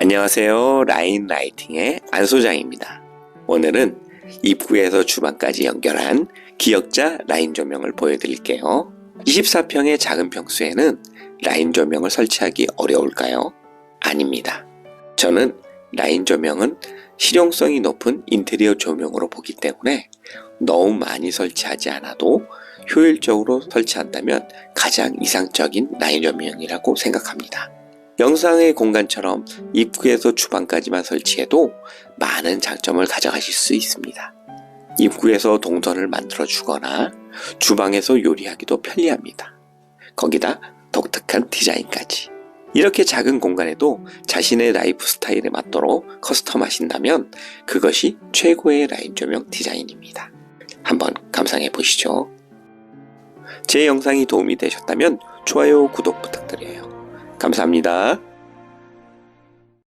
안녕하세요. 라인 라이팅의 안 소장입니다. 오늘은 입구에서 주방까지 연결한 기역자 라인 조명을 보여드릴게요. 24평의 작은 평수에는 라인 조명을 설치하기 어려울까요? 아닙니다. 저는 라인 조명은 실용성이 높은 인테리어 조명으로 보기 때문에 너무 많이 설치하지 않아도 효율적으로 설치한다면 가장 이상적인 라인 조명이라고 생각합니다. 영상의 공간처럼 입구에서 주방까지만 설치해도 많은 장점을 가져가실 수 있습니다. 입구에서 동선을 만들어 주거나 주방에서 요리하기도 편리합니다. 거기다 독특한 디자인까지. 이렇게 작은 공간에도 자신의 라이프 스타일에 맞도록 커스텀하신다면 그것이 최고의 라인 조명 디자인입니다. 한번 감상해 보시죠. 제 영상이 도움이 되셨다면 좋아요, 구독 부탁드려요. 감사합니다.